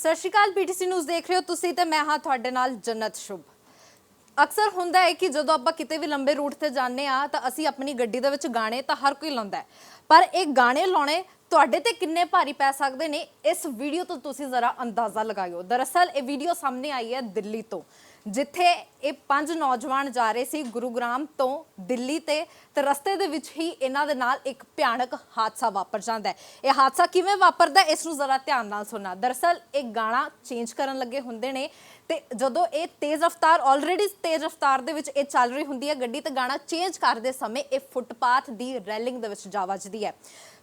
ਸਤਿ ਸ਼੍ਰੀ ਅਕਾਲ PTC news ਦੇਖ ਰਹੇ ਹੋ ਤੁਸੀਂ ਤੇ ਮੈਂ ਹਾਂ ਤੁਹਾਡੇ ਨਾਲ ਜੰਨਤ ਸ਼ੁਭ। ਅਕਸਰ ਹੁੰਦਾ ਹੈ ਕਿ ਜਦੋਂ ਆਪਾਂ ਕਿਤੇ ਵੀ ਲੰਬੇ ਰੂਟ ਤੇ ਜਾਂਦੇ ਆ ਤਾਂ ਅਸੀਂ ਆਪਣੀ ਗੱਡੀ ਦੇ ਵਿੱਚ ਗਾਣੇ ਤਾਂ ਹਰ ਕੋਈ ਲਾਉਂਦਾ ਪਰ ਇਹ ਗਾਣੇ ਲਾਉਣੇ ਤੁਹਾਡੇ ਤੇ ਕਿੰਨੇ ਭਾਰੀ ਪੈ ਸਕਦੇ ਨੇ? ਇਸ ਵੀਡੀਓ ਤੋਂ ਤੁਸੀਂ ਜ਼ਰਾ ਅੰਦਾਜ਼ਾ ਲਗਾਇਓ। ਦਰਅਸਲ, ਇਹ ਵੀਡੀਓ ਸਾਹਮਣੇ ਆਈ ਹੈ ਦਿੱਲੀ ਤੋਂ, ਜਿੱਥੇ ਇਹ ਪੰਜ ਨੌਜਵਾਨ ਜਾ ਰਹੇ ਸੀ ਗੁਰੂਗ੍ਰਾਮ ਤੋਂ ਦਿੱਲੀ ਤੇ ਤੇ ਰਸਤੇ ਦੇ ਵਿੱਚ ਹੀ ਇਹਨਾਂ ਦੇ ਨਾਲ ਇੱਕ ਭਿਆਨਕ ਹਾਦਸਾ ਵਾਪਰ ਜਾਂਦਾ ਹੈ। ਇਹ ਹਾਦਸਾ ਕਿਵੇਂ ਵਾਪਰਦਾ ਇਸ ਨੂੰ ਜ਼ਰਾ ਧਿਆਨ ਨਾਲ ਸੁਣਨਾ। ਦਰਅਸਲ, ਇਹ ਗਾਣਾ ਚੇਂਜ ਕਰਨ ਲੱਗੇ ਹੁੰਦੇ ਨੇ ਤੇ ਜਦੋਂ ਇਹ ਤੇਜ਼ ਰਫ਼ਤਾਰ ਆਲਰੇਡੀ ਤੇਜ਼ ਰਫ਼ਤਾਰ ਦੇ ਵਿੱਚ ਇਹ ਚੱਲ ਰਹੀ ਹੁੰਦੀ ਹੈ ਗੱਡੀ, ਤੇ ਗਾਣਾ ਚੇਂਜ ਕਰਦੇ ਸਮੇਂ ਇਹ ਫੁੱਟਪਾਥ ਦੀ ਰੈਲਿੰਗ ਦੇ ਵਿੱਚ ਜਾ ਵੱਜਦੀ ਹੈ।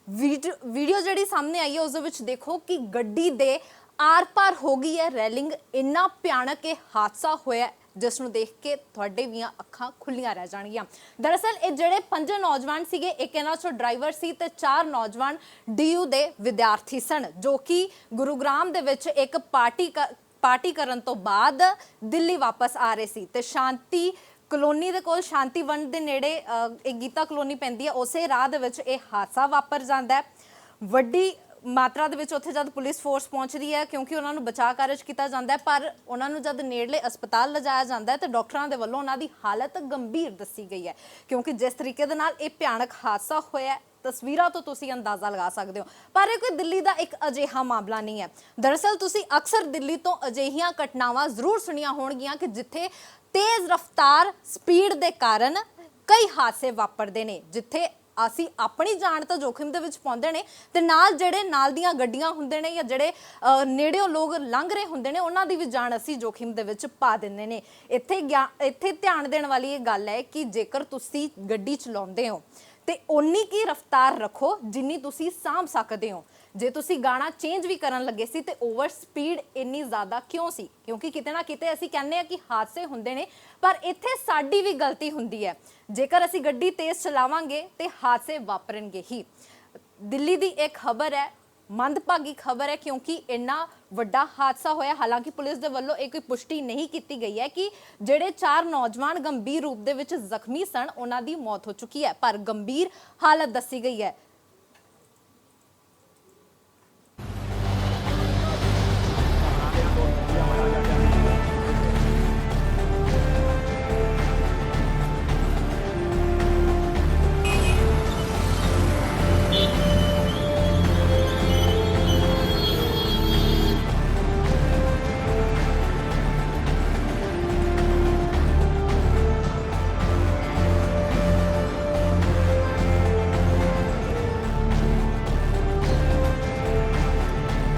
ਵੀਡੀਓ ਜਿਹੜੀ ਸਾਹਮਣੇ ਆਈ ਹੈ ਉਸ ਦੇ ਵਿੱਚ ਦੇਖੋ ਕਿ ਗੱਡੀ ਦੇ ਆਰ-ਪਾਰ ਹੋ ਗਈ ਹੈ ਰੈਲਿੰਗ ਇੰਨਾ ਭਿਆਨਕ ਇਹ ਹਾਦਸਾ ਹੋਇਆ ਹੈ, ਜਿਸ ਨੂੰ ਦੇਖ ਕੇ ਤੁਹਾਡੇ ਵੀਆਂ ਅੱਖਾਂ ਖੁੱਲੀਆਂ ਰਹਿ ਜਾਣਗੀਆਂ। ਦਰਅਸਲ ਇਹ ਜਿਹੜੇ ਪੰਜ ਨੌਜਵਾਨ ਸੀਗੇ ਇੱਕ ਇਹਨਾਂ ਚੋਂ ਡਰਾਈਵਰ ਸੀ ਤੇ ਚਾਰ ਨੌਜਵਾਨ ਡੀਯੂ ਦੇ ਵਿਦਿਆਰਥੀ ਸਨ ਜੋ ਕਿ ਗੁਰੂਗ੍ਰਾਮ ਦੇ ਵਿੱਚ ਇੱਕ ਪਾਰਟੀ ਕ- ਪਾਰਟੀ ਕਰਨ ਤੋਂ ਬਾਅਦ ਦਿੱਲੀ ਵਾਪਸ ਆ ਰਹੇ ਸੀ ਤੇ ਸ਼ਾਂਤੀ ਕਲੋਨੀ ਦੇ ਕੋਲ ਸ਼ਾਂਤੀ ਵੰਡ ਦੇ ਨੇੜੇ ਇਹ ਗੀਤਾ ਕਲੋਨੀ ਪੈਂਦੀ ਹੈ। ਉਸੇ ਰਾਹ ਦੇ ਵਿੱਚ ਇਹ ਹਾਦਸਾ ਵਾਪਰ ਜਾਂਦਾ ਹੈ। ਵੱਡੀ ਮਾਤਰਾ ਦੇ ਵਿੱਚ ਉੱਥੇ ਜਦ ਪੁਲਿਸ ਫੋਰਸ ਪਹੁੰਚਦੀ ਹੈ, ਕਿਉਂਕਿ ਉਹਨਾਂ ਨੂੰ ਬਚਾਅ ਕਾਰਜ ਕੀਤਾ ਜਾਂਦਾ ਹੈ, ਪਰ ਉਹਨਾਂ ਨੂੰ ਜਦ ਨੇੜਲੇ ਹਸਪਤਾਲ ਲਿਜਾਇਆ ਜਾਂਦਾ ਹੈ, ਤੇ ਡਾਕਟਰਾਂ ਦੇ ਵੱਲੋਂ ਉਹਨਾਂ ਦੀ ਹਾਲਤ ਗੰਭੀਰ ਦੱਸੀ ਗਈ ਹੈ। ਕਿਉਂਕਿ ਜਿਸ ਤਰੀਕੇ ਦੇ ਨਾਲ ਇਹ ਭਿਆਨਕ ਹਾਦਸਾ ਹੋਇਆ ਤਸਵੀਰਾਂ ਤੋਂ ਤੁਸੀਂ ਅੰਦਾਜ਼ਾ ਲਗਾ ਸਕਦੇ ਹੋ। ਪਰ ਇਹ ਕੋਈ ਦਿੱਲੀ ਦਾ ਇੱਕ ਅਜਿਹਾ ਮਾਮਲਾ ਨਹੀਂ ਹੈ। ਦਰਅਸਲ ਤੁਸੀਂ ਅਕਸਰ ਦਿੱਲੀ ਤੋਂ ਅਜਿਹੀਆਂ ਘਟਨਾਵਾਂ ਜ਼ਰੂਰ ਸੁਣੀਆਂ ਹੋਣਗੀਆਂ ਕਿ ਜਿੱਥੇ ਤੇਜ਼ ਰਫ਼ਤਾਰ ਸਪੀਡ ਦੇ ਕਾਰਨ ਕਈ ਹਾਦਸੇ ਵਾਪਰਦੇ ਨੇ ਜਿੱਥੇ ਅਸੀਂ ਆਪਣੀ ਜਾਨ ਤਾਂ ਜੋਖਿਮ ਦੇ ਵਿੱਚ ਪਾਉਂਦੇ ਨੇ ਤੇ ਨਾਲ ਜਿਹੜੇ ਨਾਲ ਦੀਆਂ ਗੱਡੀਆਂ ਹੁੰਦੇ ਨੇ ਜਾਂ ਜਿਹੜੇ ਅ, ਨੇੜਿਓਂ ਲੋਕ ਲੰਘ ਰਹੇ ਹੁੰਦੇ ਨੇ ਉਹਨਾਂ ਦੀ ਵੀ ਜਾਨ ਅਸੀਂ ਜੋਖਿਮ ਦੇ ਵਿੱਚ ਪਾ ਦਿੰਦੇ ਨੇ। ਇੱਥੇ ਗਿਆ- ਇੱਥੇ ਧਿਆਨ ਦੇਣ ਵਾਲੀ ਇਹ ਗੱਲ ਹੈ ਕਿ ਜੇਕਰ ਤੁਸੀਂ ਗੱਡੀ ਚਲਾਉਂਦੇ ਹੋ ਤੇ ਓਨੀ ਕੀ ਰਫ਼ਤਾਰ ਰੱਖੋ ਜਿੰਨੀ ਤੁਸੀਂ ਸਾਂਭ ਸਕਦੇ ਹੋ। ਜੇ ਤੁਸੀਂ ਗਾਣਾ ਚੇਂਜ ਵੀ ਕਰਨ ਲੱਗੇ ਸੀ ਤੇ ਓਵਰ ਸਪੀਡ ਇੰਨੀ ਜ਼ਿਆਦਾ ਕਿਉਂ ਸੀ? ਕਿਉਂਕਿ ਕਿਤੇ ਨਾ ਕਿਤੇ ਅਸੀਂ ਕਹਿੰਦੇ ਆ ਕਿ ਹਾਦਸੇ ਹੁੰਦੇ ਨੇ, ਪਰ ਇੱਥੇ ਸਾਡੀ ਵੀ ਗਲਤੀ ਹੁੰਦੀ ਹੈ। ਜੇਕਰ ਅਸੀਂ ਗੱਡੀ ਤੇਜ਼ ਚਲਾਵਾਂਗੇ ਤੇ ਹਾਦਸੇ ਵਾਪਰਨਗੇ ਹੀ। ਦਿੱਲੀ ਦੀ ਇੱਕ ਖਬਰ ਹੈ ਮੰਦਭਾਗੀ ਖਬਰ ਹੈ ਕਿਉਂਕਿ ਇੰਨਾ ਵੱਡਾ ਹਾਦਸਾ ਹੋਇਆ। ਹਾਲਾਂਕਿ ਪੁਲਿਸ ਦੇ ਵੱਲੋਂ ਇਹ ਕੋਈ ਪੁਸ਼ਟੀ ਨਹੀਂ ਕੀਤੀ ਗਈ ਹੈ ਕਿ ਜਿਹੜੇ ਚਾਰ ਨੌਜਵਾਨ ਗੰਭੀਰ ਰੂਪ ਦੇ ਵਿੱਚ ਜ਼ਖਮੀ ਸਨ, ਉਹਨਾਂ ਦੀ ਮੌਤ ਹੋ ਚੁੱਕੀ ਹੈ। ਪਰ ਗੰਭੀਰ ਹਾਲਤ ਦੱਸੀ ਗਈ ਹੈ।